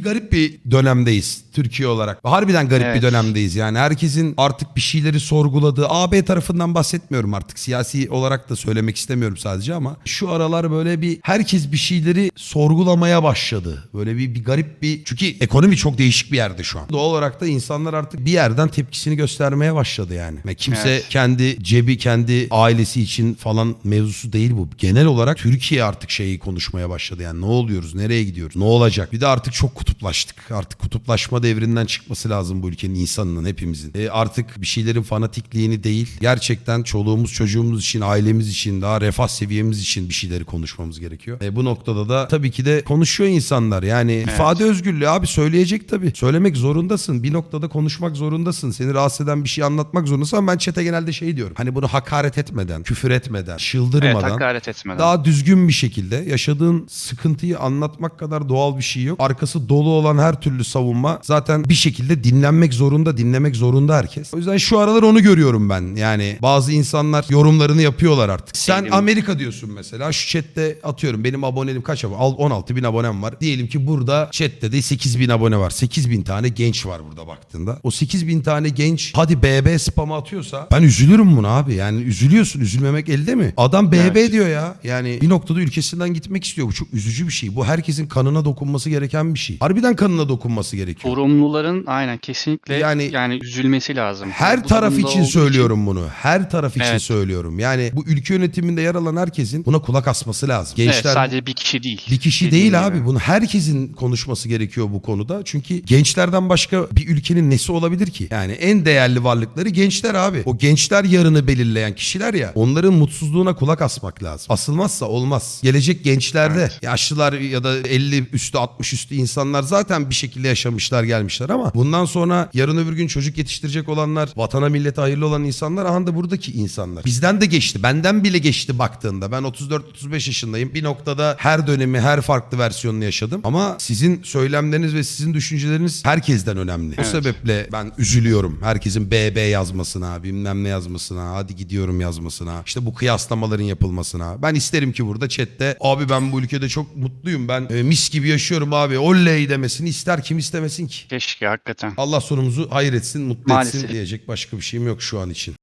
Bir garip bir dönemdeyiz Türkiye olarak. Harbiden garip bir Evet. dönemdeyiz yani. Herkesin artık bir şeyleri sorguladığı, AB tarafından bahsetmiyorum artık. Siyasi olarak da söylemek istemiyorum sadece ama şu aralar böyle bir herkes bir şeyleri sorgulamaya başladı. Böyle bir, bir garip bir çünkü ekonomi çok değişik bir yerde şu an. Doğal olarak da insanlar artık bir yerden tepkisini göstermeye başladı yani. Ve kimse Evet. kendi cebi, kendi ailesi için falan mevzusu değil bu. Genel olarak Türkiye artık şeyi konuşmaya başladı. Yani ne oluyoruz, nereye gidiyoruz, ne olacak? Bir de artık çok kutuplaştık. Artık kutuplaşma devrinden çıkması lazım bu ülkenin insanının, hepimizin. E artık bir şeylerin fanatikliğini değil, gerçekten çoluğumuz, çocuğumuz için, ailemiz için, daha refah seviyemiz için bir şeyleri konuşmamız gerekiyor. E bu noktada da tabii ki de konuşuyor insanlar. Yani ifade özgürlüğü abi söyleyecek tabii. Söylemek zorundasın. Bir noktada konuşmak zorundasın. Seni rahatsız eden bir şey anlatmak zorundasın ama ben çete genelde şey diyorum. Hani bunu hakaret etmeden, küfür etmeden, Evet çıldırmadan hakaret etmeden. daha düzgün bir şekilde yaşadığın sıkıntıyı anlatmak kadar doğal bir şey yok. Arkası dolu olan her türlü savunma zaten bir şekilde dinlenmek zorunda, dinlemek zorunda herkes. O yüzden şu aralar onu görüyorum ben. Yani bazı insanlar yorumlarını yapıyorlar artık. Sen Benim- Amerika diyorsun mesela. Şu chatte atıyorum benim abonelim kaç abone? Al- 16 bin abonem var. Diyelim ki burada chatte de 8 bin abone var. 8 bin tane genç var burada baktığında. O 8 bin tane genç hadi BB spamı atıyorsa ben üzülürüm buna abi. Yani üzülüyorsun. Üzülmemek elde mi? Adam BB Evet. diyor ya. Yani bir noktada ülkesinden gitmek istiyor. Bu çok üzücü bir şey. Bu herkesin kanına dokunması gereken bir şey. Harbiden kanına dokunması gerekiyor. Sorumluların aynen kesinlikle Yani- yani, üzülmesi lazım. Her Bu taraf için söylüyorum bunu. Her taraf için Evet. söylüyorum. Yani bu ülke yönetiminde yer alan herkesin buna kulak asması lazım. Evet, Gençler sadece bir kişi değil. bir kişi Dediğin değil gibi. abi. Bunu herkesin konuşması gerekiyor bu konuda. Çünkü gençlerden başka bir ülkenin nesi olabilir ki? Yani en değerli varlıkları gençler abi. O gençler yarını belirleyen kişiler ya. Onların mutsuzluğuna kulak asmak lazım. Asılmazsa olmaz. Gelecek gençlerde Evet. yaşlılar ya da 50 üstü 60 üstü insanlar zaten bir şekilde yaşamışlar gelmişler ama bundan sonra yarın öbür gün çocuk yetiştirecek olanlar, vatana millete hayırlı olan insanlar aha da buradaki insanlar. Bizden de geçti. Benden bile geçti baktığında. Ben 34-35 yaşındayım. Bir noktada her dönemi, her farklı versiyonunu yaşadım. Ama sizin söylemleriniz ve sizin düşünceleriniz herkesten önemli. O Evet. sebeple ben üzülüyorum. Herkesin BB yazmasına, bilmem ne yazmasına, hadi gidiyorum yazmasına. işte bu kıyaslamaların yapılmasına. Ben isterim ki burada chatte abi ben bu ülkede çok mutluyum. Ben e, mis gibi yaşıyorum abi. Oley demesini ister kim istemesin ki. Keşke hakikaten. Allah sonumuzu hayır etsin, mutlu etsin Maalesef. diyecek başka bir şeyim yok şu an için.